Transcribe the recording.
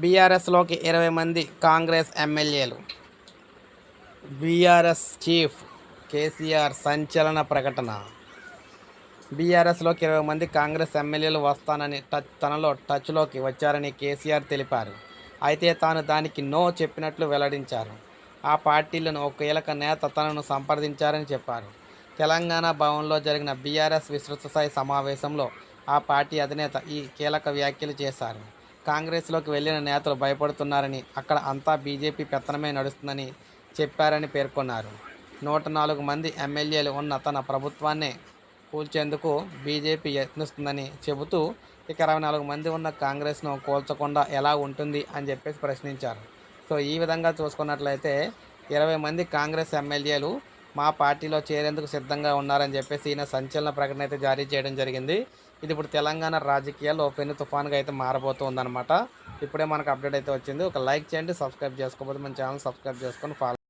బీఆర్ఎస్లోకి ఇరవై మంది కాంగ్రెస్ ఎమ్మెల్యేలు. బీఆర్ఎస్ చీఫ్ కేసీఆర్ సంచలన ప్రకటన. బీఆర్ఎస్లోకి ఇరవై మంది కాంగ్రెస్ ఎమ్మెల్యేలు వస్తానని టచ్ తనలో టచ్లోకి వచ్చారని కేసీఆర్ తెలిపారు. అయితే తాను దానికి నో చెప్పినట్లు వెల్లడించారు. ఆ పార్టీలను ఒక కీలక నేత తనను సంప్రదించారని చెప్పారు. తెలంగాణ భవన్లో జరిగిన బీఆర్ఎస్ విస్తృత స్థాయి సమావేశంలో ఆ పార్టీ అధినేత ఈ కీలక వ్యాఖ్యలు చేశారు. కాంగ్రెస్లోకి వెళ్ళిన నేతలు భయపడుతున్నారని అక్కడ అంతా బీజేపీ పెత్తనమే నడుస్తుందని చెప్పారని పేర్కొన్నారు. నూట నాలుగు మంది ఎమ్మెల్యేలు ఉన్న తన ప్రభుత్వాన్నే కూల్చేందుకు బీజేపీ యత్నిస్తుందని చెబుతూ ఇక ఇరవై నాలుగు మంది ఉన్న కాంగ్రెస్ను కూల్చకుండా ఎలా ఉంటుంది అని చెప్పేసి ప్రశ్నించారు. సో ఈ విధంగా చూసుకున్నట్లయితే ఇరవై మంది కాంగ్రెస్ ఎమ్మెల్యేలు మా పార్టీలో చేరేందుకు సిద్ధంగా ఉన్నారని చెప్పేసి ఈయన సంచలన ప్రకటన అయితే జారీ చేయడం జరిగింది. ఇది ఇప్పుడు తెలంగాణ రాజకీయాల్లో పెను తుఫాన్గా అయితే మారబోతుందన్నమాట. ఇప్పుడే మనకు అప్డేట్ అయితే వచ్చింది. ఒక లైక్ చేయండి సబ్స్క్రైబ్ చేసుకోకపోతే మన ఛానల్ సబ్స్క్రైబ్ చేసుకొని ఫాలో